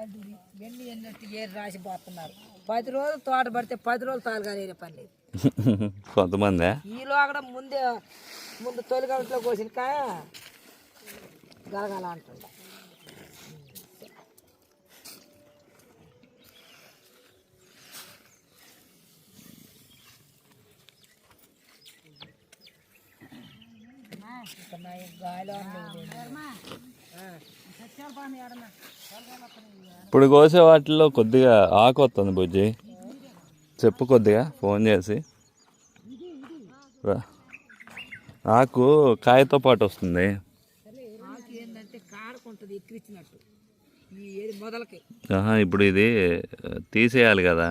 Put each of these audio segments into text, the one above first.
వెండి ఎన్నట్టు ఏరు రాసి పోతున్నారు. పది రోజులు తోట పడితే పది రోజులు తాలుగా పని లేదు. కొంతమందే? ఈలో అక్కడ ముందే ముందు తొలి గంటలో కోసిన కాయ గలగల అంటుండ. గాలిలో ఇప్పుడు కోసే వాటిల్లో కొద్దిగా ఆకు వస్తుంది బుజ్జి. చెప్పు కొద్దిగా ఫోన్ చేసి. ఆకు కాయతో పాటు వస్తుంది. ఇప్పుడు ఇది తీసేయాలి కదా.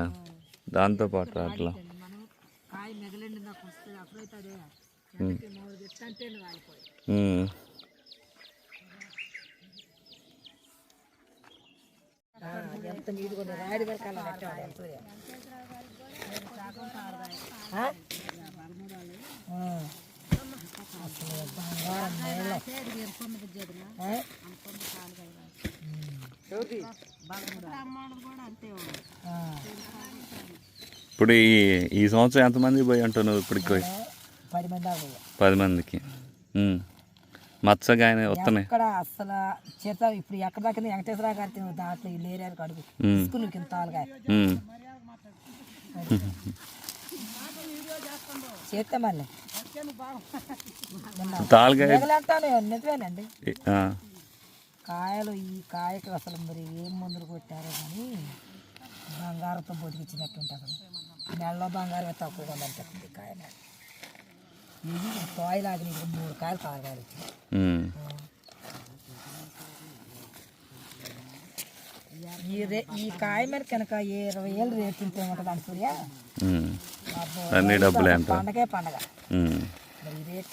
దాంతో పాటు అట్లా కాయ మిగలండి నాకు వస్తుంది అప్పుడైతే అదే వెనక్కి మూడు ఎట్టంటే రాలిపోయి ఉమ్. ఎంత రాయడు కూడా కల్లా పెట్టాడు ఎంత. ఇప్పుడు ఈ ఈ సంవత్సరం ఎంతమంది పోయి అంటావు నువ్వు ఇప్పటికి. పది మందికి. మత్స్యగాయన వస్తున్నాయి. అసలు చేత ఇప్పుడు ఎక్కడ దాకా వెంకటేశ్వర గారి దాంట్లో ఈ లేరారు కడుగు. ఉమ్. స్కూల్ కింద తాలుగా. చేస్తే మళ్ళీ. నిజమేనండి. కాయలు ఈ కాయకు అసలు మరి ఏం మందులు కొట్టారో కానీ బంగారంతో బతికిచ్చినట్టుంటుంది అసలు. నెలలో బంగారం తక్కువ ఉందనిపిస్తుంది ఈ కాయ ఇది తోయలాగా నీకు మూడు కాయలు ఉమ్. ఈ రే ఈ కాయ మీద కనుక ఇరవై ఏళ్ళు రేటు ఉంటే ఉంటుంది అని సూర్య? ఉమ్. అబ్బో, అన్ని డబ్బులే పండగే పండగ. ఈ రేట్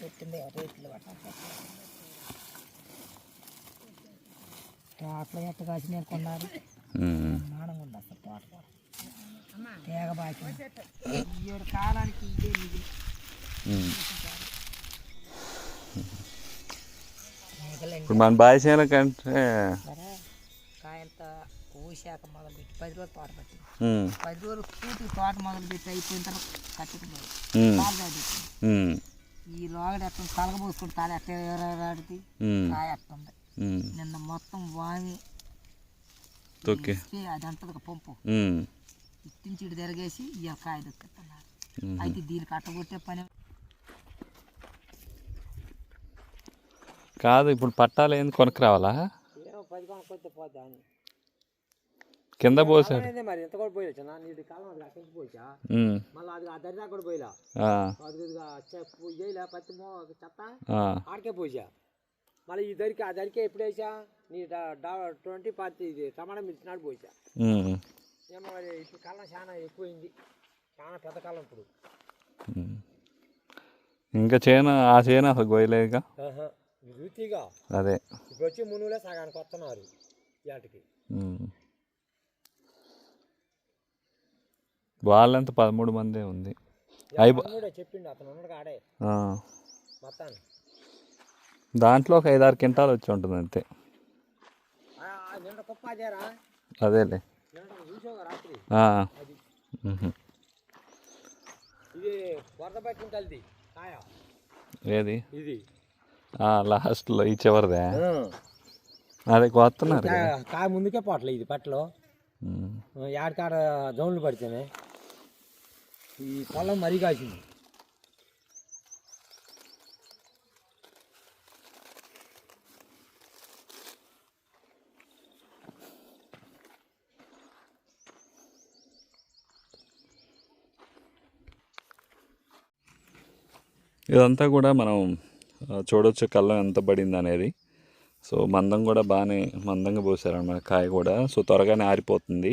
పెట్టింది రేట్లు తోటలో ఎట్ట కాసి నేను కొన్నారు. బ్రహ్మాండంగా ఉంది అసలు తోట కూడా తేగ బాకి ఈ ఏడు కాలానికి ఇదే ఇప్పుడు మన బాయ్సేన కంటే కాయంత ఊశాక పెట్టి పది రోజులు తోట పట్టింది ఉమ్. పది రోజులు పూర్తి తోట మొదలు పెట్టి అయిపోయిన తర్వాత. ఈ లోగడ ఎట్లా తలగబోసుకుంటే తాలు ఎట్ట ఎవరాడికి ఉమ్. కాయ ఎట్టుంది. నిన్న మొత్తం వామి పంపు. ఇట్టించి ఇటు తిరగేసి ఇవాళ కాయ దొక్కుతున్నారు. అయితే దీనికి అట్టగొట్టే పని కాదు ఇప్పుడు పట్టాలు ఏంది కొనుక్కు రావాలా కింద అదే మరి ఎంత కూడా పోయొచ్చు నా? నీటి కాలం అది అక్కడికి పోయా. మళ్ళీ అది ఆ దరిదా కూడా పోయిలా. అది చేయలే పత్తి చెత్త. ఆడికే పోసా మళ్ళీ ఈ దరికి ఆ దరికే ఎప్పుడు వేసా? నీ ట్వంటీ పార్టీ ఇది టమాటా మిర్చినాడు పోసా ఉమ్. ఏమో మరి ఇప్పుడు కాలం చాలా ఎక్కువైంది. చాలా పెద్ద కాలం ఇప్పుడు. ఇంకా చేను ఆ చేను అసలు గోయలేదుగా రుచిగా అదే. ఇప్పుడు వచ్చి మునుగులే సగానికి వస్తున్నారు వాటికి. వాళ్ళంతా పదమూడు మందే ఉంది. చెప్పిండు అతను ఉన్నాడు ఆడే. మొత్తాన్ని దాంట్లో ఒక ఐదారు క్వింటాలు వచ్చి ఉంటుంది అంతే. అదేలే. ఇది వరద ఏది? ఇది. లాస్ట్లో ఈ చివరిదే అదే కొత్తన్నారు కదా. కాయ ముందుకే పోట్లే ఇది పట్టలో ఉమ్. యాడికాడ జోన్లు పడితేనే ఈ పొలం మరీ కాసింది ఇదంతా కూడా మనం చూడొచ్చు కళ్ళం ఎంత పడింది అనేది సో మందం కూడా బాగానే మందంగా పోసారన్నమాట కాయ కూడా. సో త్వరగానే ఆరిపోతుంది.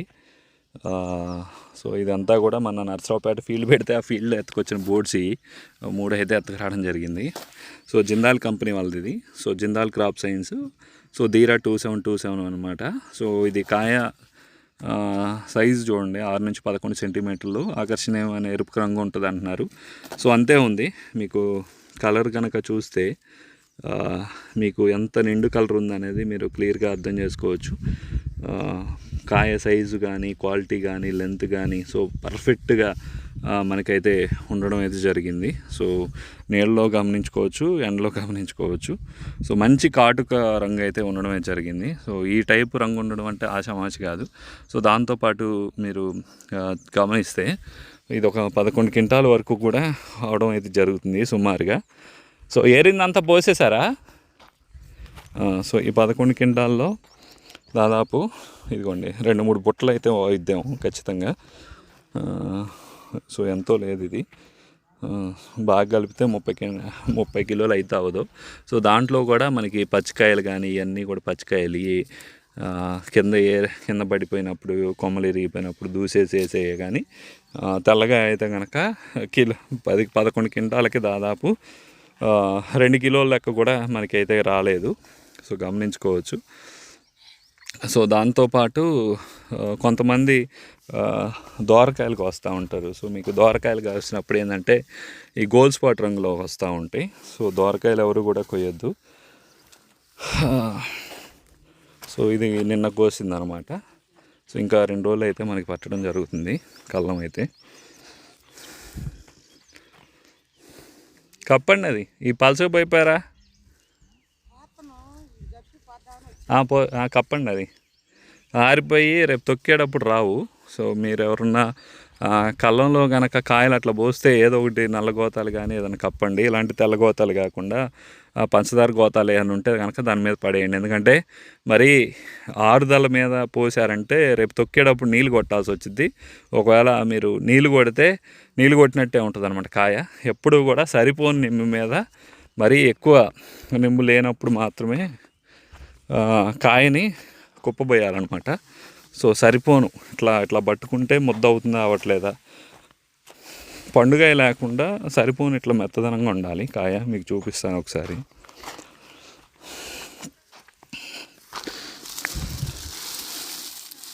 సో ఇదంతా కూడా మన నర్సరావుపేట ఫీల్డ్ పెడితే ఆ ఫీల్డ్లో ఎత్తుకొచ్చిన బోర్డ్స్ ఇవి. మూడు అయితే ఎత్తుకురావడం జరిగింది. సో జిందాల్ కంపెనీ వాళ్ళది ఇది. So Jindal crop science. So Dheera two seven two seven అనమాట సో ఇది కాయ సైజు చూడండి. ఆరు నుంచి పదకొండు సెంటీమీటర్లు. ఆకర్షణీయమైన ఎరుపు రంగు ఉంటుంది అంటున్నారు సో అంతే ఉంది. మీకు కలర్ కనుక చూస్తే మీకు ఎంత నిండు కలర్ ఉందనేది మీరు క్లియర్గా అర్థం చేసుకోవచ్చు. కాయ సైజు కానీ క్వాలిటీ కానీ లెంత్ కానీ సో పర్ఫెక్ట్గా మనకైతే ఉండడం అయితే జరిగింది. సో నీళ్ళలో గమనించుకోవచ్చు ఎండలో గమనించుకోవచ్చు. సో మంచి కాటుక రంగు అయితే ఉండడం అయితే జరిగింది. సో ఈ టైపు రంగు ఉండడం అంటే ఆశామాచి కాదు. సో దాంతోపాటు మీరు గమనిస్తే ఇది ఒక పదకొండు క్వింటాల వరకు కూడా అవడం అయితే జరుగుతుంది సుమారుగా. సో ఏరిందంతా పోసేసారా సో ఈ పదకొండు క్వింటాల్లో దాదాపు ఇదిగోండి రెండు మూడు బుట్టలు అయితే ఇద్దాము ఖచ్చితంగా సో ఎంతో లేదు ఇది బాగా కలిపితే ముప్పై కి ముప్పై కిలోలు అయితే అవ్వదు. సో దాంట్లో కూడా మనకి పచ్చికాయలు కానీ ఇవన్నీ కూడా పచ్చికాయలు కింద ఏ కింద పడిపోయినప్పుడు కొమ్మలు ఇరిగిపోయినప్పుడు దూసేసేసే కానీ తెల్లగా అయితే కనుక కిలో పది పదకొండు క్వింటాలకి దాదాపు రెండు కిలోల లెక్క కూడా మనకైతే రాలేదు. సో గమనించుకోవచ్చు. సో దాంతోపాటు కొంతమంది దోరకాయలకు వస్తూ ఉంటారు. సో మీకు దోరకాయలు కాసినప్పుడు ఏంటంటే ఈ గోల్డ్ స్పాట్ రంగులో వస్తూ ఉంటాయి. సో దోరకాయలు ఎవరు కూడా కొయ్యొద్దు. సో ఇది నిన్న కోసిందనమాట. సో ఇంకా రెండు రోజులు అయితే మనకి పట్టడం జరుగుతుంది కళ్ళం అయితే. కప్పండి అది. ఈ పలసకు పోయిపోయారా? పో కప్పండి అది. ఆరిపోయి రేపు తొక్కేటప్పుడు రావు. సో మీరు ఎవరన్నా కళ్ళంలో కనుక కాయలు అట్లా పోస్తే ఏదో ఒకటి నల్ల గోతాలు కానీ ఏదైనా కప్పండి. ఇలాంటి తెల్ల గోతాలు కాకుండా పంచదార గోతాలు ఏమైనా ఉంటే కనుక దాని మీద పడేయండి. ఎందుకంటే మరి ఆరుదల మీద పోసారంటే రేపు తొక్కేటప్పుడు నీళ్ళు కొట్టాల్సి వచ్చింది ఒకవేళ మీరు నీళ్ళు కొడితే నీళ్ళు కొట్టినట్టే ఉంటుంది అనమాట కాయ. ఎప్పుడు కూడా సరిపోని నిమ్ము మీద మరీ ఎక్కువ నిమ్ము లేనప్పుడు మాత్రమే కాయని కుప్పబోయాలన్నమాట. సో సరిపోను. ఇట్లా ఇట్లా పట్టుకుంటే ముద్ద అవుతుందా అవ్వట్లేదా? పండుగ లేకుండా సరిపోని ఇట్లా మెత్తదనంగా ఉండాలి. కాయ మీకు చూపిస్తాను ఒకసారి.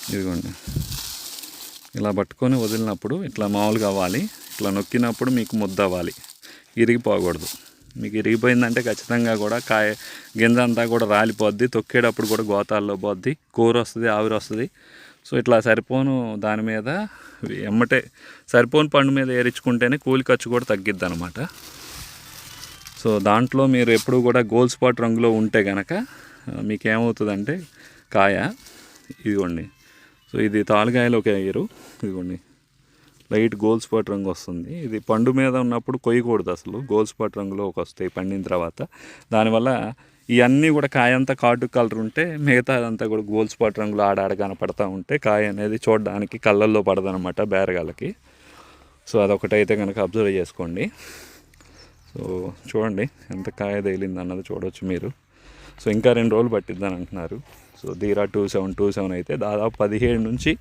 ఇదిగోండి. ఇలా పట్టుకొని వదిలినప్పుడు ఇట్లా మామూలుగా అవ్వాలి. ఇట్లా నొక్కినప్పుడు మీకు ముద్ద అవ్వాలి. ఇరిగిపోకూడదు. మీకు ఇరిగిపోయిందంటే ఖచ్చితంగా కూడా కాయ గింజ అంతా కూడా రాలిపోద్ది. తొక్కేటప్పుడు కూడా గోతాల్లో పోద్ది. కూర వస్తుంది ఆవిరి వస్తుంది. సో ఇట్లా సరిపోను దాని మీద ఎమ్మటే సరిపోను పండు మీద ఏరించుకుంటేనే కూలి ఖర్చు కూడా తగ్గిద్ది అనమాట సో దాంట్లో మీరు ఎప్పుడు కూడా గోల్డ్ స్పాట్ రంగులో ఉంటే కనుక మీకేమవుతుందంటే కాయ ఇదిగోండి. సో ఇది తాలుగాయలు ఒక ఎయ్యరు. ఇదిగోండి. లైట్ గోల్డ్ స్పాట్ రంగు వస్తుంది. ఇది పండు మీద ఉన్నప్పుడు కొయ్యకూడదు అసలు. గోల్డ్ స్పాట్ రంగులో ఒక వస్తాయి పండిన తర్వాత. దానివల్ల ఇవన్నీ కూడా కాయ అంతా కాటు కలర్ ఉంటే మిగతా అదంతా కూడా గోల్డ్ స్పాట్ రంగులో ఆడాడ కనపడతా ఉంటే కాయ అనేది చూడడానికి కళ్ళల్లో పడదనమాట బేరగాళ్ళకి. సో అదొకటైతే కనుక అబ్జర్వ్ చేసుకోండి. సో చూడండి ఎంత కాయ తేలింది అన్నది చూడవచ్చు మీరు. సో ఇంకా రెండు రోజులు పట్టిద్దని అంటున్నారు. So Dheera two seven two seven అయితే దాదాపు పదిహేడు నుంచి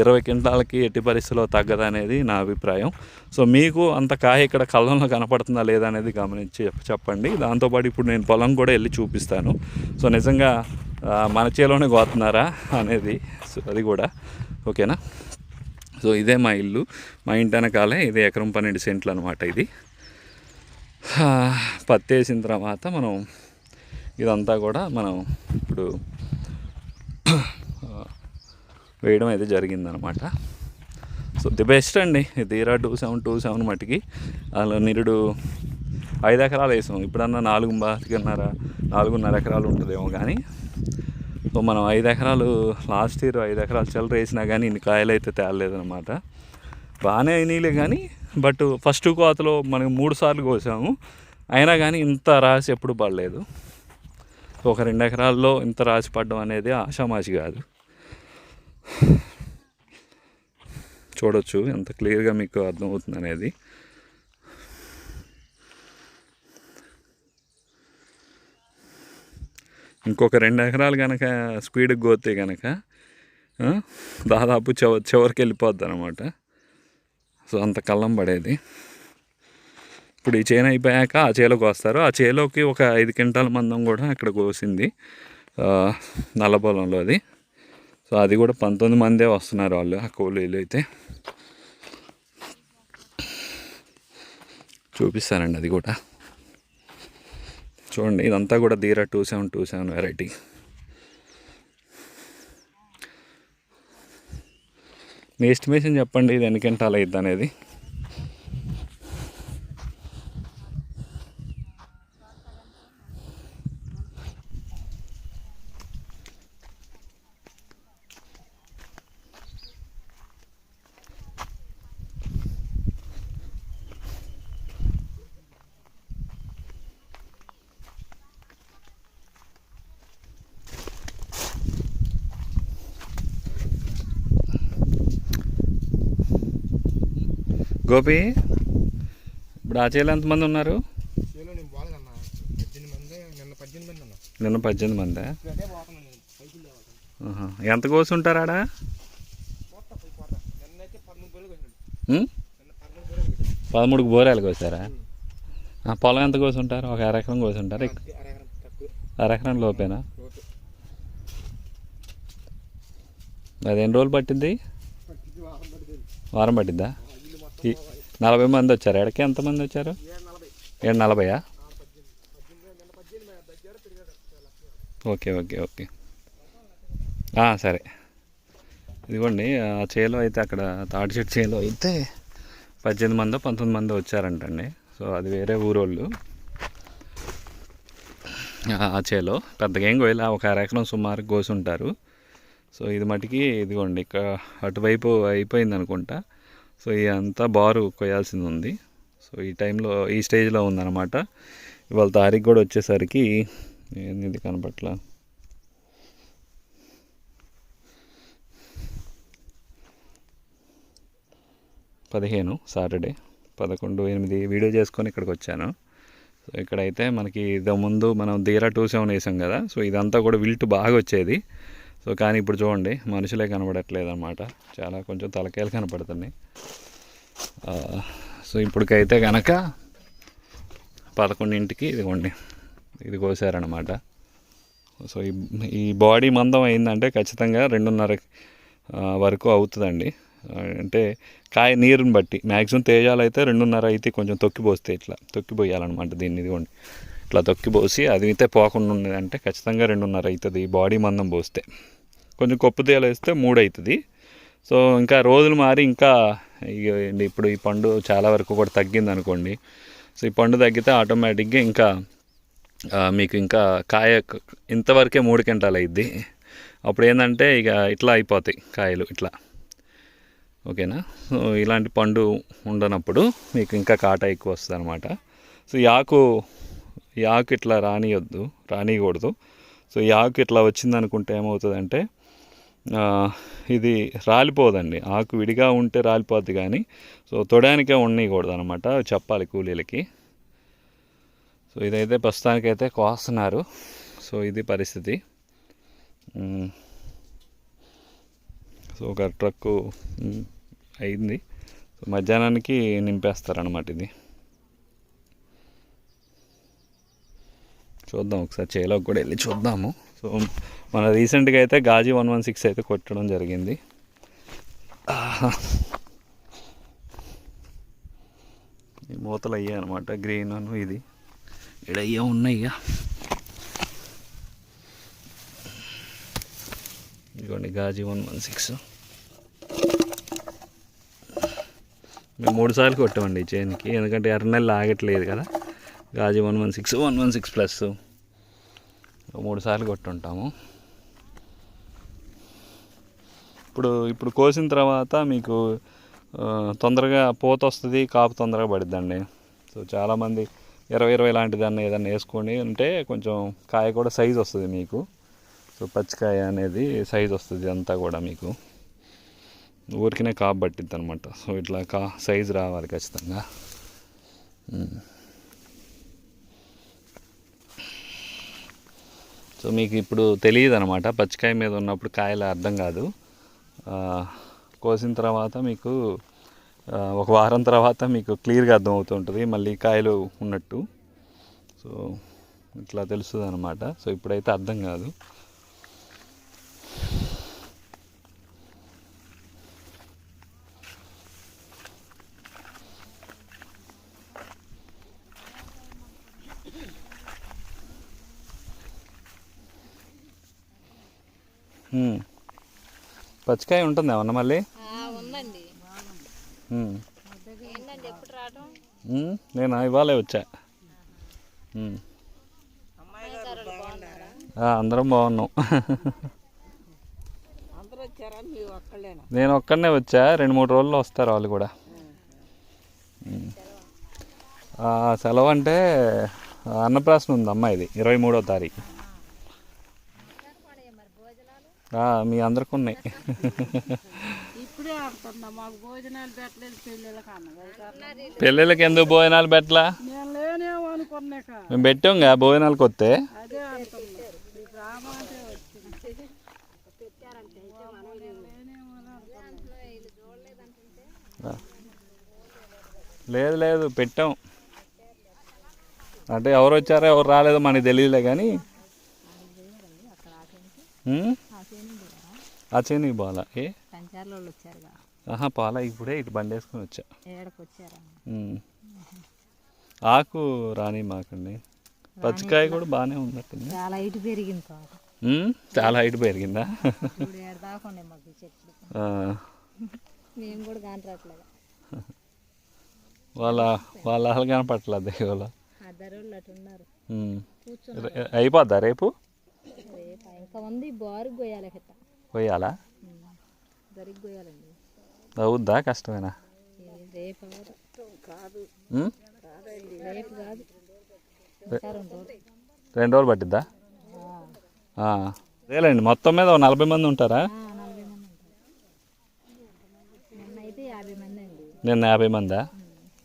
ఇరవై క్వింటాలకి ఎట్టి పరిస్థితిలో తగ్గదనేది నా అభిప్రాయం. సో మీకు అంత కాయ ఇక్కడ కళ్ళంలో కనపడుతుందా లేదా అనేది గమనించి చెప్పండి. దాంతోపాటు ఇప్పుడు నేను పొలం కూడా వెళ్ళి చూపిస్తాను. సో నిజంగా మన చేలోనే కోతున్నారా అనేది సో అది కూడా. ఓకేనా? సో ఇదే మా ఇల్లు. మా ఇంటి వెనకాలే ఇది ఎకరం పన్నెండు సెంట్లు అనమాట ఇది. పత్తేసిన పత్తి వేసిన తర్వాత మనం ఇదంతా కూడా మనం ఇప్పుడు వేయడం అయితే జరిగిందనమాట. సో ది బెస్ట్ అండి. తీరా టూ సెవెన్ టూ సెవెన్ మట్టికి అలా నిరుడు ఐదు ఎకరాలు వేసాం. ఇప్పుడన్నా నాలుగు బాతికన్నర నాలుగున్నర ఎకరాలు ఉంటుందేమో కానీ సో మనం ఐదు ఎకరాలు లాస్ట్ ఇయర్ ఐదు ఎకరాలు చిల్లర వేసినా కానీ ఇన్ని కాయలు అయితే తేలలేదనమాట. బాగానే అయినాయిలే కానీ బట్ ఫస్ట్ కోతలో మనం మూడు సార్లు కోసాము. అయినా కానీ ఇంత రాసి ఎప్పుడు పడలేదు. ఒక రెండు ఎకరాల్లో ఇంత రాసి పడడం అనేది ఆషామాషి కాదు. చూడొచ్చు ఎంత క్లియర్గా మీకు అర్థమవుతుంది అనేది. ఇంకొక రెండు ఎకరాలు కనుక స్పీడ్కి పోతే కనుక దాదాపు చివ చివరికి వెళ్ళిపోద్ది అనమాట సో అంత కళ్ళం పడేది. ఇప్పుడు ఈ చేను అయిపోయాక ఆ చేలోకి వస్తారు. ఆ చేలోకి ఒక ఐదు క్వింటాల మందం కూడా ఇక్కడ కోసింది. నల్ల పొలంలో అది. సో అది కూడా పంతొమ్మిది మందే వస్తున్నారు వాళ్ళు ఆ కూలీలు అయితే. చూపిస్తానండి అది కూడా. చూడండి ఇదంతా కూడా Dheera two seven two seven variety. మీ ఎస్టిమేషన్ చెప్పండి ఇది ఎన్ని క్వింటాల్ అయ్యిద్ది అనేది. గోపి ఇప్పుడు ఆ చేలు ఎంతమంది ఉన్నారు? నిన్న. పద్దెనిమిది మంది ఎంత కోసుంటారు ఆడ? పోతా పోయి పోతా. నిన్న అయితే పదమూడు బోర్లు కోసారా? పొలం ఎంత కోసుంటారు? ఒక అరెకరం కోసుంటారు? అరెకరం లోపేనా? అది ఎన్ని రోజులు పట్టింది వారం పట్టిద్దా? ఈ నలభై మంది వచ్చారు. ఎడకి ఎంతమంది వచ్చారు? ఏడు నలభయా? నలభైయా ఓకే ఓకే. ఓకే సరే. ఇదిగోండి ఆ చేలో అయితే అక్కడ తాటి చెట్టు చేలో అయితే పద్దెనిమిది మందో పంతొమ్మిది మందో వచ్చారంటండి. సో అది వేరే ఊరోళ్ళు. ఆ చేలో పెద్దగా ఏం గోయిలా ఒక అరెకరం సుమారు కోసుంటారు. సో ఇది మటుకి ఇదిగోండి ఇక అటువైపు అయిపోయింది అనుకుంటా సో ఇదంతా బారు కొయ్యాల్సింది ఉంది సో ఈ టైంలో ఈ స్టేజ్లో ఉందన్నమాట. ఇవాళ తారీఖు కూడా వచ్చేసరికి ఏంది ఇది కనపట్ల? పదిహేను సాటర్డే. పదకొండు ఎనిమిది వీడియో చేసుకొని ఇక్కడికి వచ్చాను సో ఇక్కడైతే మనకి ఇది ముందు మనం దీరా టూ సెవెన్ వేసాం కదా. సో ఇదంతా కూడా విల్ట్ బాగా వచ్చేది. సో కానీ ఇప్పుడు చూడండి మనుషులే కనబడట్లేదు అనమాట చాలా కొంచెం తలకాయలు కనపడుతున్నాయి. సో ఇప్పటికైతే కనుక పదకొండింటికి ఇదిగోండి ఇది కోసారనమాట సో ఈ ఈ బాడీ మందం అయిందంటే ఖచ్చితంగా రెండున్నర వరకు అవుతుందండి. అంటే కాయ నీరుని బట్టి మ్యాక్సిమం తేజాలు అయితే రెండున్నర అయితే కొంచెం తొక్కిపోస్తే ఇట్లా తొక్కిపోయాలన్నమాట దీన్ని ఇదిగోండి. ఇట్లా తొక్కిపోసి అది అయితే పోకుండా ఉండేదంటే అంటే ఖచ్చితంగా రెండున్నర అవుతుంది బాడీ మందం పోస్తే. కొంచెం కొప్పు తేలు వేస్తే మూడు అవుతుంది సో ఇంకా రోజులు మారి ఇంకా ఇప్పుడు ఈ పండు చాలా వరకు కూడా తగ్గింది అనుకోండి సో ఈ పండు తగ్గితే ఆటోమేటిక్గా ఇంకా మీకు ఇంకా కాయ ఇంతవరకే మూడు కింటాలు అయింది అప్పుడు ఏంటంటే ఇక ఇట్లా అయిపోతాయి కాయలు ఇట్లా. ఓకేనా? సో ఇలాంటి పండు ఉండనప్పుడు మీకు ఇంకా కాట ఎక్కువ వస్తుంది అనమాట సో ఈ ఆకు ఈ ఆకు ఇట్లా రానియొద్దు రానియకూడదు. సో ఈ ఆకు ఇట్లా వచ్చింది అనుకుంటే ఏమవుతుందంటే ఇది రాలిపోదండి. ఆకు విడిగా ఉంటే రాలిపోద్ది కానీ సో తొడానికే ఉండకూడదు అనమాట చెప్పాలి కూలీలకి. సో ఇదైతే ప్రస్తుతానికైతే కోస్తున్నారు. సో ఇది పరిస్థితి. సో ఒక ట్రక్కు అయింది. సో మధ్యాహ్నానికి నింపేస్తారనమాట ఇది. చూద్దాం ఒకసారి చేలోకి కూడా వెళ్ళి చూద్దాము. సో మన రీసెంట్గా అయితే గాజీ వన్ వన్ సిక్స్ అయితే కొట్టడం జరిగింది. మూతలు అయ్యాయి అనమాట గ్రీన్ అను ఇది. ఇక్కడ అయ్యా ఉన్నాయి ఇక. ఇదిగోండి గాజీ వన్ వన్ సిక్స్. మేము మూడు సార్లు కొట్టామండి ఈ చైన్కి ఎందుకంటే ఎర్ర నెలలు ఆగట్లేదు కదా. Ghazi one one six one one six plus. మూడు సార్లు కొట్టుంటాము. ఇప్పుడు ఇప్పుడు కోసిన తర్వాత మీకు తొందరగా పూత వస్తుంది కాపు తొందరగా పడిద్దండి. సో చాలామంది ఇరవై ఇరవై లాంటి దాన్ని ఏదైనా వేసుకొని ఉంటే కొంచెం కాయ కూడా సైజ్ వస్తుంది మీకు. సో పచ్చికాయ అనేది సైజ్ వస్తుంది అంతా కూడా మీకు. ఊరికనే కాపు పట్టిద్ది అనమాట సో ఇట్లా కా సైజ్ రావాలి ఖచ్చితంగా. సో మీకు ఇప్పుడు తెలియదు అనమాట పచ్చికాయ మీద ఉన్నప్పుడు కాయలు అర్థం కాదు. కోసిన తర్వాత మీకు ఒక వారం తర్వాత మీకు క్లియర్గా అర్థం అవుతుంటుంది మళ్ళీ కాయలు ఉన్నట్టు. సో ఇట్లా తెలుస్తుంది అనమాట సో ఇప్పుడైతే అర్థం కాదు. పచ్చికాయ ఉంటుంది ఏమన్నా మళ్ళీ? ఉందండి. ఎప్పుడు రావటం? నేను ఇవాళే వచ్చా. అందరం బాగున్నాం. నేను ఒక్కడనే వచ్చా రెండు మూడు రోజుల్లో వస్తారు వాళ్ళు కూడా. సెలవు అంటే అన్నప్రాసన ఉంది అమ్మాయిది ఇరవై మూడో తారీఖు ఆ, మీ అందరికి ఉన్నాయి పెళ్ళిళ్ళకి ఎందుకు భోజనాలు పెట్టలా? మేము పెట్టాంగా భోజనాలకు వస్తే? లేదు లేదు పెట్టాం. అంటే ఎవరు వచ్చారో ఎవరు రాలేదో మనకి తెలియలే కానీ? ఆ చేనికి పోవాలా ఏ? ఆహా పోలా ఇప్పుడే ఇటు బండి వేసుకొని వచ్చా. ఆకు రాని మాకండి. పచ్చికాయ కూడా బాగానే ఉన్నట్టుంది చాలా ఇటు పెరిగింది చాలా హైట్ పెరిగిందా? వాళ్ళ వాళ్ళ అసలు కనపట్లేదు ఇవాళ అయిపోద్దా రేపు? ఇంకా ఉంది బారు గోయాలి పోయాలా అవుద్దా? కష్టమేనా? రెండు రోజులు పట్టిద్దా? ఆ, ఆ. అదేలేండి మొత్తం మీద నలభై మంది ఉంటారా? ఆ, నలభై మంది ఉంటారు. నిన్న యాభై మంది?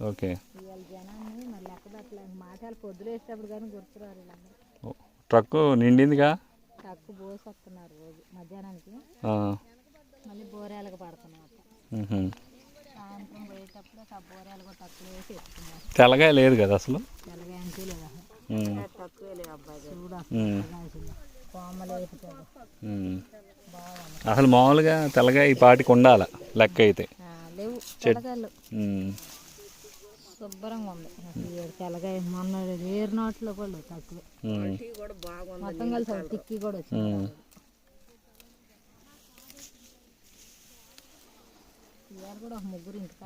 ఓకే. ట్రక్కు నిండిందిగా? తక్కువ బోసి వస్తున్నారు రోజు మధ్యాహ్నానికి. ఆ. మళ్ళీ బోరేలకు పడుతున్నారు మ్హూ. సాయంత్రం పోయేటప్పుడు ఆ బోరేలు కూడా తక్కువ వేసి ఎత్తుకున్నారు తెల్లగాయ లేదు కదా అసలు? తెల్లగా లేదా అబ్బాయి చూడ. కోమలు ఉమ్. అసలు. మామూలుగా తెల్లగాయ ఈ పాటికి ఉండాల లెక్క అయితే. లేవు. ఉమ్. శుభ్రంగా ఉంది. తెల్లగా మొన్న వేరు నాట్లో కూడా తక్కువ. మొత్తం కలిసి టిక్కీ కూడా వచ్చింది.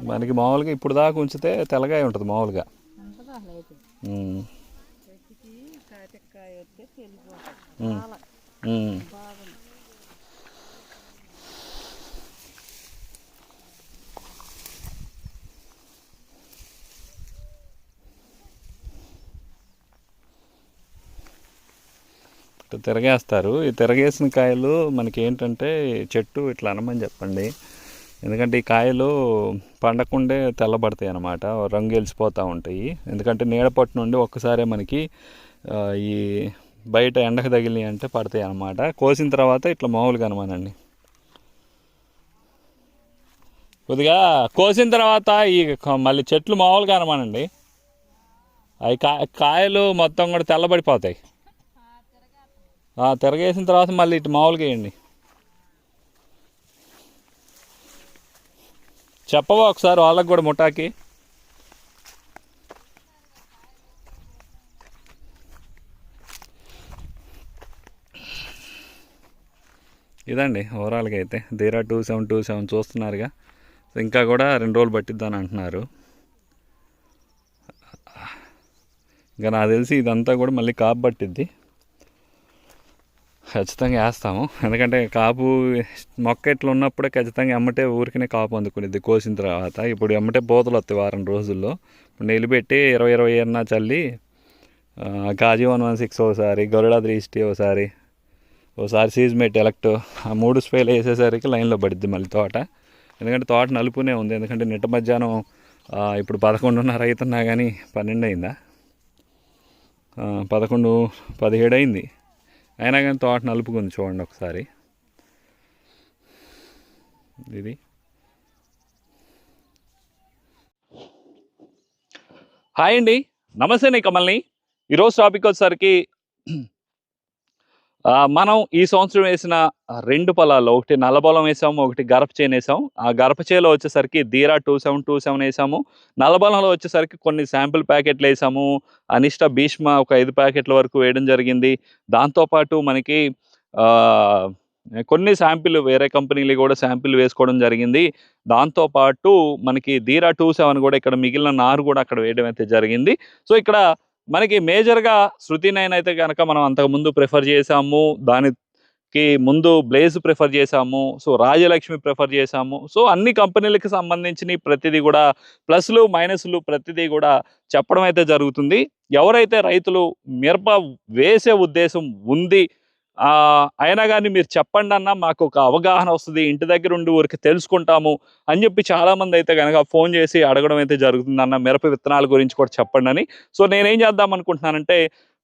మనకి మామూలుగా ఇప్పుడు దాకా ఉంచితే తెల్లగాయ ఉంటుంది మామూలుగా. అంతగా అసలు అయితే ఉమ్. కాటికాయ వస్తే వెళ్ళిపోతుంది ఉమ్. ఉమ్. బాగుంది ఇట్లా తిరగేస్తారు. ఈ తిరగేసిన కాయలు మనకి ఏంటంటే చెట్టు ఇట్లా అనమని చెప్పండి. ఎందుకంటే ఈ కాయలు పండకుండే తెల్లబడతాయి అన్నమాట రంగు వెలిసిపోతూ ఉంటాయి. ఎందుకంటే నీడపట్టు నుండి ఒక్కసారే మనకి ఈ బయట ఎండకు తగిలినాయి అంటే పడతాయి అన్నమాట కోసిన తర్వాత ఇట్లా మామూలుగా అనమానండి. కొద్దిగా కోసిన తర్వాత ఈ మళ్ళీ చెట్లు మామూలుగా అనమానండి. అవి కా కాయలు మొత్తం కూడా తెల్లబడిపోతాయి. తిరగేసిన తర్వాత మళ్ళీ ఇటు మామూలుగా వేయండి. చెప్పవా ఒకసారి వాళ్ళకి కూడా ముఠాకి? ఇదండి ఓవరాల్గా అయితే. ధీరా టూ సెవెన్ టూ సెవెన్ చూస్తున్నారుగా. ఇంకా కూడా రెండు రోజులు పట్టిద్దని అంటున్నారు. ఇంకా నాకు తెలిసి ఇదంతా కూడా మళ్ళీ కాపు పట్టిద్ది ఖచ్చితంగా వేస్తాము. ఎందుకంటే కాపు మొక్క ఇట్లా ఉన్నప్పుడే ఖచ్చితంగా ఎమ్మటే ఊరికనే కాపు అందుకునేది కోసిన తర్వాత. ఇప్పుడు ఎమ్మటే పోతలు వస్తాయి వారం రోజుల్లో. ఇప్పుడు నిలబెట్టి ఇరవై ఇరవై ఏమన్నా చల్లి కాజీ వన్ వన్ సిక్స్ ఒకసారి గరుడా త్రీ సిక్స్టీ ఒకసారి ఒకసారి సీజ్మేట్ ఎలక్ట్ ఆ మూడు స్ప్రేలు వేసేసరికి లైన్లో పడుద్ది మళ్ళీ తోట. ఎందుకంటే తోట నలుపునే ఉంది. ఎందుకంటే నిట్ట మధ్యాహ్నం ఇప్పుడు పదకొండున్నర అవుతున్నా కానీ పన్నెండు అయిందా? పదకొండు పదిహేడు అయింది. అయినా కానీ తోట నలుపుకుంది చూడండి ఒకసారి. ఇది. హాయ్ అండి. నమస్తే నీ కమల్ని. ఈరోజు టాపిక్ వచ్చేసరికి మనం ఈ సంవత్సరం వేసిన రెండు పొలాల్లో ఒకటి నల్లబొలం వేసాము ఒకటి గరప చేను వేసాం ఆ గరప చేలో వచ్చేసరికి ధీరా టూ సెవెన్ టూ సెవెన్ వేసాము. నల్లబొలంలో వచ్చేసరికి కొన్ని శాంపిల్ ప్యాకెట్లు వేసాము. అనిష్ట భీష్మ ఒక ఐదు ప్యాకెట్ల వరకు వేయడం జరిగింది. దాంతోపాటు మనకి కొన్ని శాంపిల్ వేరే కంపెనీలు కూడా శాంపిల్ వేసుకోవడం జరిగింది. దాంతోపాటు మనకి ధీరా టూ సెవెన్ కూడా ఇక్కడ మిగిలిన నారు కూడా అక్కడ వేయడం అయితే జరిగింది. సో ఇక్కడ మనకి మేజర్గా శృతి నైన్ అయితే కనుక మనం అంతకుముందు ప్రిఫర్ చేసాము దానికి ముందు బ్లేజ్ ప్రిఫర్ చేసాము సో రాజలక్ష్మి ప్రిఫర్ చేసాము సో అన్ని కంపెనీలకు సంబంధించిన ప్రతిదీ కూడా ప్లస్లు మైనస్లు ప్రతిదీ కూడా చెప్పడం అయితే జరుగుతుంది. ఎవరైతే రైతులు మిరప వేసే ఉద్దేశం ఉంది అయినా కానీ మీరు చెప్పండి అన్న మాకు ఒక అవగాహన వస్తుంది. ఇంటి దగ్గర ఉండి ఊరికి తెలుసుకుంటాము అని చెప్పి చాలామంది అయితే కనుక ఫోన్ చేసి అడగడం అయితే జరుగుతుంది అన్న మిరప విత్తనాల గురించి కూడా చెప్పండి అని. సో నేనేం చేద్దాం అనుకుంటున్నానంటే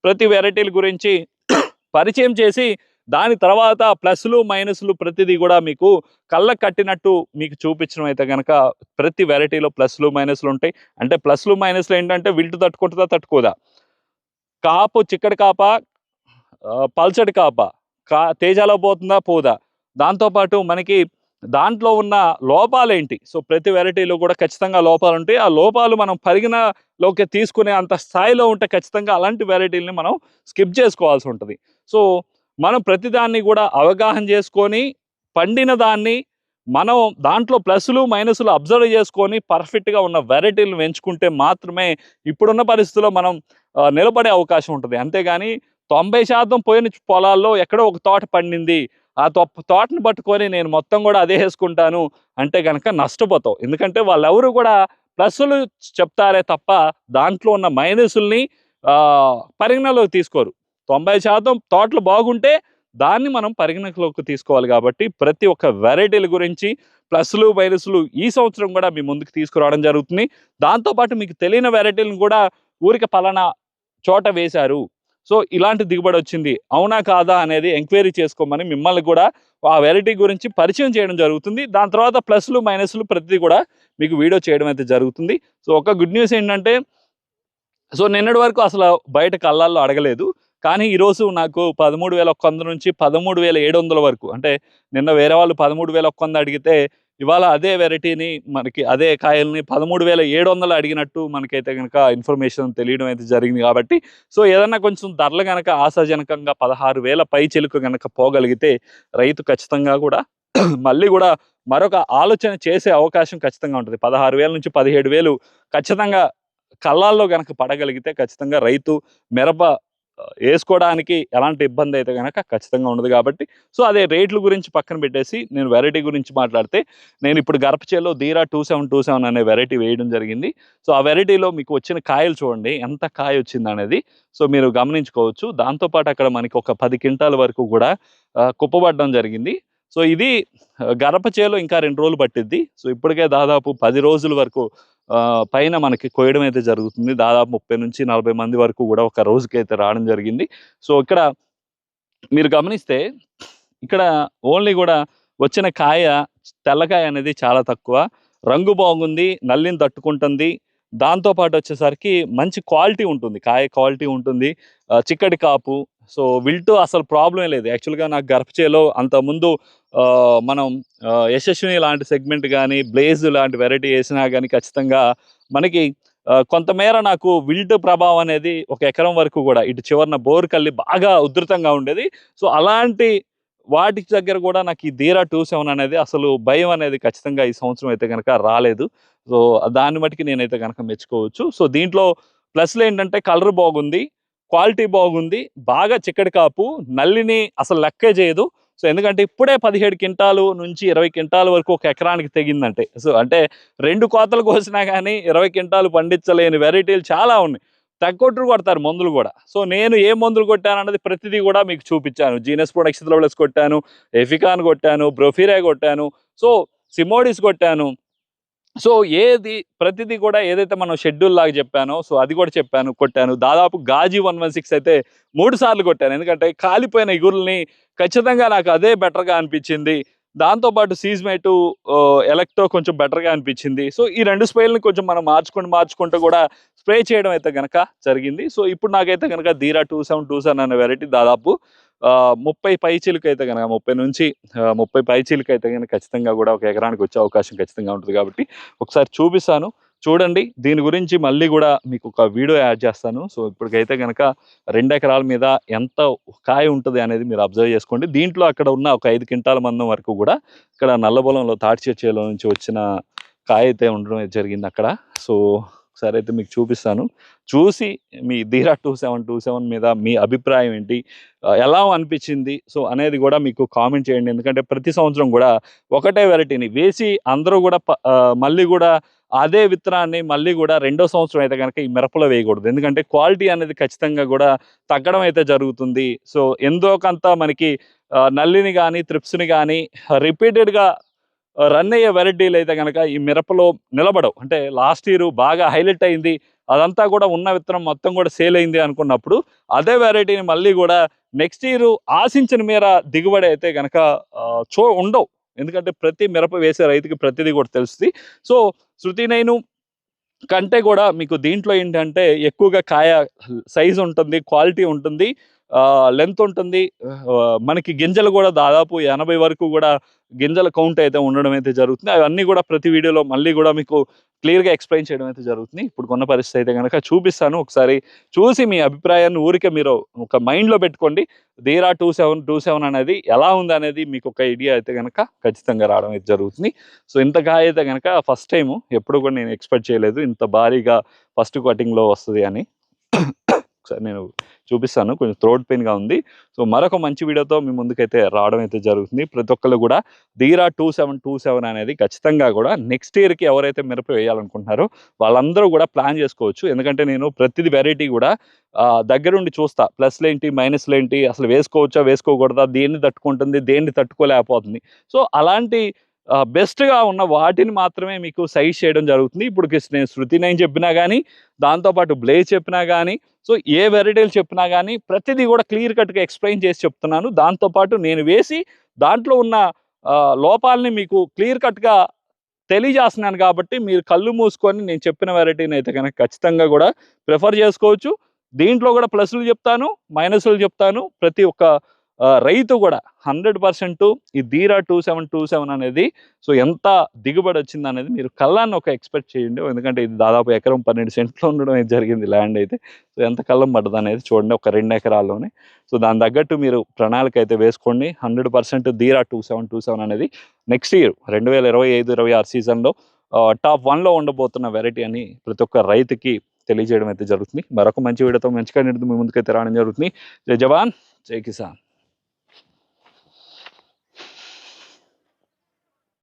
ప్రతి వెరైటీల గురించి పరిచయం చేసి దాని తర్వాత ప్లస్లు మైనస్లు ప్రతిదీ కూడా మీకు కళ్ళ కట్టినట్టు మీకు చూపించడం అయితే కనుక ప్రతి వెరైటీలో ప్లస్లు మైనస్లు ఉంటాయి. అంటే ప్లస్లు మైనస్లు ఏంటంటే విల్టు తట్టుకుంటుందా తట్టుకోదా? కాపు చిక్కడి కాప పల్చడి కాప కా తేజాలో పోతుందా? పోదా. దాంతోపాటు మనకి దాంట్లో ఉన్న లోపాలేంటి? సో ప్రతి వెరైటీలో కూడా ఖచ్చితంగా లోపాలు ఉంటాయి ఆ లోపాలు మనం పరిగణలోకి తీసుకునే అంత స్థాయిలో ఉంటే ఖచ్చితంగా అలాంటి వెరైటీలని మనం స్కిప్ చేసుకోవాల్సి ఉంటుంది. సో మనం ప్రతిదాన్ని కూడా అవగాహన చేసుకొని పండిన దాన్ని మనం దాంట్లో ప్లస్లు మైనస్లు అబ్జర్వ్ చేసుకొని పర్ఫెక్ట్గా ఉన్న వెరైటీలు పెంచుకుంటే మాత్రమే ఇప్పుడున్న పరిస్థితుల్లో మనం నిలబడే అవకాశం ఉంటుంది. అంతేగాని తొంభై శాతం పోయిన పొలాల్లో ఎక్కడో ఒక తోట పండింది. ఆ తో తోటను పట్టుకొని నేను మొత్తం కూడా అదే వేసుకుంటాను అంటే కనుక నష్టపోతావు. ఎందుకంటే వాళ్ళెవరు కూడా ప్లస్లు చెప్తారే తప్ప దాంట్లో ఉన్న మైనస్ల్ని పరిగణలోకి తీసుకోరు. తొంభై శాతం తోటలు బాగుంటే దాన్ని మనం పరిగణలోకి తీసుకోవాలి కాబట్టి ప్రతి ఒక్క వెరైటీల గురించి ప్లస్లు మైనస్లు ఈ సంవత్సరం కూడా మీ ముందుకు తీసుకురావడం జరుగుతుంది. దాంతోపాటు మీకు తెలియని వెరైటీలను కూడా ఊరికి పలానా చోట వేశారు. సో ఇలాంటి దిగుబడి వచ్చింది. అవునా కాదా అనేది ఎంక్వైరీ చేసుకోమని మిమ్మల్ని కూడా ఆ వెరైటీ గురించి పరిచయం చేయడం జరుగుతుంది. దాని తర్వాత ప్లస్లు మైనస్లు ప్రతిదీ కూడా మీకు వీడియో చేయడం అయితే జరుగుతుంది. సో ఒక గుడ్ న్యూస్ ఏంటంటే సో నిన్నటి వరకు అసలు బయట కళ్ళల్లో అడగలేదు. కానీ ఈరోజు నాకు పదమూడు వేల ఒక్క వంద నుంచి పదమూడు వేల ఏడు వందల వరకు అంటే నిన్న వేరే వాళ్ళు పదమూడు వేల ఒక్క వంద అడిగితే ఇవాళ అదే వెరైటీని మనకి అదే కాయల్ని పదమూడు వేల ఏడు వందలు అడిగినట్టు మనకైతే కనుక ఇన్ఫర్మేషన్ తెలియడం అయితే జరిగింది కాబట్టి సో ఏదన్నా కొంచెం ధరలు కనుక ఆశాజనకంగా పదహారు వేల పై చెలుకు కనుక పోగలిగితే రైతు ఖచ్చితంగా కూడా మళ్ళీ కూడా మరొక ఆలోచన చేసే అవకాశం ఖచ్చితంగా ఉంటుంది. పదహారు వేల నుంచి పదిహేడు వేలు ఖచ్చితంగా కళ్ళాల్లో కనుక పడగలిగితే ఖచ్చితంగా రైతు మిరప వేసుకోవడానికి ఎలాంటి ఇబ్బంది అయితే కనుక ఖచ్చితంగా ఉండదు కాబట్టి సో అదే రేట్ల గురించి పక్కన పెట్టేసి నేను వెరైటీ గురించి మాట్లాడితే నేను ఇప్పుడు గర్భచేలో Dheera two seven two seven అనే వెరైటీ వేయడం జరిగింది. సో ఆ వెరైటీలో మీకు వచ్చిన కాయలు చూడండి ఎంత కాయ వచ్చింది అనేది. సో మీరు గమనించుకోవచ్చు. దాంతోపాటు అక్కడ మనకి ఒక పది క్వింటాల వరకు కూడా కుప్పబడడం జరిగింది. సో ఇది గరపచేలో ఇంకా రెండు రోజులు పట్టిద్ది. సో ఇప్పటికే దాదాపు పది రోజుల వరకు పైన మనకి కోయడం అయితే జరుగుతుంది. దాదాపు ముప్పై నుంచి నలభై మంది వరకు కూడా ఒక రోజుకి అయితే రావడం జరిగింది. సో ఇక్కడ మీరు గమనిస్తే ఇక్కడ ఓన్లీ కూడా వచ్చిన కాయ తెల్లకాయ అనేది చాలా తక్కువ. రంగు బాగుంది నల్లిని తట్టుకుంటుంది. దాంతోపాటు వచ్చేసరికి మంచి క్వాలిటీ ఉంటుంది. కాయ క్వాలిటీ ఉంటుంది. చిక్కటి కాపు. సో విల్టు అసలు ప్రాబ్లమే లేదు. యాక్చువల్గా నాకు గర్భచేలో అంతకుముందు మనం యశస్విని లాంటి సెగ్మెంట్ కానీ బ్లేజ్ లాంటి వెరైటీ వేసినా కానీ ఖచ్చితంగా మనకి కొంతమేర నాకు విల్ట్ ప్రభావం అనేది ఒక ఎకరం వరకు కూడా ఇటు చివరన బోర్ కల్లి బాగా ఉధృతంగా ఉండేది. సో అలాంటి వాటి దగ్గర కూడా నాకు ఈ ధీరా టూ సెవెన్ అనేది అసలు భయం అనేది ఖచ్చితంగా ఈ సంవత్సరం అయితే కనుక రాలేదు. సో దాన్ని బట్టి నేనైతే కనుక మెచ్చుకోవచ్చు. సో దీంట్లో ప్లస్లు ఏంటంటే కలర్ బాగుంది క్వాలిటీ బాగుంది బాగా చిక్కటి కాపు నల్లిని అసలు లెక్కే చేయదు. సో ఎందుకంటే ఇప్పుడే పదిహేడు క్వింటాలు నుంచి ఇరవై క్వింటాల వరకు ఒక ఎకరానికి తెగిందంటే. సో అంటే రెండు కోతలు కోసినా కానీ ఇరవై క్వింటాలు పండించలేని వెరైటీలు చాలా ఉన్నాయి. తగ్గొట్టురు కొడతారు మందులు కూడా. సో నేను ఏ మందులు కొట్టాను అన్నది ప్రతిదీ కూడా మీకు చూపించాను. జీనస్ ప్రొడక్షన్ లెవెల్స్ కొట్టాను ఎఫికాన్ కొట్టాను బ్రోఫిరా కొట్టాను. సో సిమోడిస్ కొట్టాను. సో ఏది ప్రతిదీ కూడా ఏదైతే మనం షెడ్యూల్ లాగా చెప్పానో సో అది కూడా చెప్పాను కొట్టాను. దాదాపు గాజీ వన్ వన్ సిక్స్ అయితే మూడు సార్లు కొట్టాను. ఎందుకంటే కాలిపోయిన ఇగురుల్ని ఖచ్చితంగా నాకు అదే బెటర్గా అనిపించింది. దాంతోపాటు సీజ్మేటు ఎలక్ట్రో కొంచెం బెటర్గా అనిపించింది. సో ఈ రెండు స్ప్రేలను కొంచెం మనం మార్చుకుంటూ మార్చుకుంటూ కూడా స్ప్రే చేయడం అయితే కనుక జరిగింది. సో ఇప్పుడు నాకైతే కనుక Dheera two seven two seven అనే వెరైటీ దాదాపు ముప్పై పైచీలకు అయితే కనుక ముప్పై నుంచి ముప్పై పైచీలకు అయితే కనుక ఖచ్చితంగా కూడా ఒక ఎకరానికి వచ్చే అవకాశం ఖచ్చితంగా ఉంటుంది కాబట్టి ఒకసారి చూపిస్తాను. చూడండి దీని గురించి మళ్ళీ కూడా మీకు ఒక వీడియో యాడ్ చేస్తాను. సో ఇప్పటికైతే కనుక రెండు ఎకరాల మీద ఎంత కాయ ఉంటుంది అనేది మీరు అబ్జర్వ్ చేసుకోండి. దీంట్లో అక్కడ ఉన్న ఒక ఐదు క్వింటాల మందం వరకు కూడా ఇక్కడ నల్లబొలంలో తాటి చర్చలో నుంచి వచ్చిన కాయ అయితే ఉండడం జరిగింది అక్కడ. సో ఒకసారి అయితే మీకు చూపిస్తాను. చూసి మీ ధీరా టూ సెవెన్ టూ సెవెన్ మీద మీ అభిప్రాయం ఏంటి? ఎలా అనిపించింది? సో అనేది కూడా మీకు కామెంట్ చేయండి. ఎందుకంటే ప్రతి సంవత్సరం కూడా ఒకటే వెరైటీని. వేసి అందరూ కూడా ప- మళ్ళీ కూడా అదే విత్తనాన్ని మళ్ళీ కూడా రెండో సంవత్సరం అయితే కనుక ఈ మిరపలో వేయకూడదు. ఎందుకంటే క్వాలిటీ అనేది ఖచ్చితంగా కూడా తగ్గడం అయితే జరుగుతుంది. సో ఎంతో కొంత మనకి నల్లిని కానీ త్రిప్స్ని కానీ రిపీటెడ్గా రన్ అయ్యే వెరైటీలు అయితే కనుక ఈ మిరపలో నిలబడవు. అంటే లాస్ట్ ఇయర్ బాగా హైలైట్ అయింది. అదంతా కూడా ఉన్న విత్తనం మొత్తం కూడా సేల్ అయింది అనుకున్నప్పుడు అదే వెరైటీని మళ్ళీ కూడా నెక్స్ట్ ఇయర్ ఆశించిన మేర దిగుబడి అయితే కనుక చో ఉండవు. ఎందుకంటే ప్రతి మిరప వేసే రైతుకి ప్రతిదీ కూడా తెలుస్తుంది. సో శృతి నేను కంటే కూడా మీకు దీంట్లో ఏంటంటే ఎక్కువగా కాయ సైజ్ ఉంటుంది క్వాలిటీ ఉంటుంది. లెంత్ ఉంటుంది. మనకి గింజలు కూడా దాదాపు ఎనభై వరకు కూడా గింజల కౌంట్ అయితే ఉండడం అయితే జరుగుతుంది. అవన్నీ కూడా ప్రతి వీడియోలో మళ్ళీ కూడా మీకు క్లియర్గా ఎక్స్ప్లెయిన్ చేయడం అయితే జరుగుతుంది. ఇప్పుడు కొన్న పరిస్థితి అయితే కనుక చూపిస్తాను. ఒకసారి చూసి మీ అభిప్రాయాన్ని ఊరికే మీరు ఒక మైండ్లో పెట్టుకోండి. దీరా టూ సెవెన్ టూ సెవెన్ అనేది ఎలా ఉంది అనేది మీకు ఒక ఐడియా అయితే కనుక ఖచ్చితంగా రావడం అయితే జరుగుతుంది. సో ఇంత కాయ అయితే కనుక ఫస్ట్ టైం ఎప్పుడు కూడా నేను ఎక్స్పెక్ట్ చేయలేదు. ఇంత భారీగా ఫస్ట్ కటింగ్లో వస్తుంది అని. ఒకసారి నేను చూపిస్తాను. కొంచెం థ్రోట్ పెయిన్గా ఉంది. సో మరొక మంచి వీడియోతో మీ ముందుకైతే రావడం అయితే జరుగుతుంది. ప్రతి ఒక్కళ్ళు కూడా Dheera two seven two seven అనేది ఖచ్చితంగా కూడా నెక్స్ట్ ఇయర్కి ఎవరైతే మిరప వేయాలనుకుంటున్నారో వాళ్ళందరూ కూడా ప్లాన్ చేసుకోవచ్చు. ఎందుకంటే నేను ప్రతిది వెరైటీ కూడా దగ్గరుండి చూస్తా. ప్లస్లు ఏంటి మైనస్లు ఏంటి అసలు వేసుకోవచ్చా వేసుకోకూడదా దేన్ని తట్టుకుంటుంది దేన్ని తట్టుకోలేకపోతుంది. సో అలాంటి బెస్ట్గా ఉన్న వాటిని మాత్రమే మీకు సైజ్ చేయడం జరుగుతుంది. ఇప్పుడు నేను శృతి నేను చెప్పినా కానీ దాంతోపాటు బ్లేజ్ చెప్పినా కానీ సో ఏ వెరైటీలు చెప్పినా కానీ ప్రతిదీ కూడా క్లియర్ కట్గా ఎక్స్ప్లెయిన్ చేసి చెప్తున్నాను. దాంతోపాటు నేను వేసి దాంట్లో ఉన్న లోపాలని మీకు క్లియర్ కట్గా తెలియజేస్తున్నాను కాబట్టి మీరు కళ్ళు మూసుకొని నేను చెప్పిన వెరైటీని అయితే కనుక ఖచ్చితంగా కూడా ప్రిఫర్ చేసుకోవచ్చు. దీంట్లో కూడా ప్లస్లు చెప్తాను మైనస్లు చెప్తాను. ప్రతి ఒక్క రైతు కూడా హండ్రెడ్ పర్సెంట్ ఈ Dheera two seven two seven అనేది సో ఎంత దిగుబడి వచ్చింది అనేది మీరు కళ్ళాన్ని ఒక ఎక్స్పెక్ట్ చేయండి. ఎందుకంటే ఇది దాదాపు ఎకరం పన్నెండు సెంట్లో ఉండడం జరిగింది ల్యాండ్ అయితే. సో ఎంత కళ్ళం పడ్డది అనేది చూడండి ఒక రెండు ఎకరాల్లోనే. సో దాని తగ్గట్టు మీరు ప్రణాళిక అయితే వేసుకోండి. Hundred percent Dheera two seven two seven అనేది నెక్స్ట్ ఇయర్ రెండు వేల ఇరవై ఐదు ఇరవై ఆరు సీజన్లో టాప్ వన్లో ఉండబోతున్న వెరైటీ అని ప్రతి ఒక్క రైతుకి తెలియజేయడం అయితే జరుగుతుంది. మరొక మంచి వీడియోతో మంచిగా నిడుతూ మీ ముందుకైతే రావడం జరుగుతుంది. జై జవాన్ జై కిసాన్.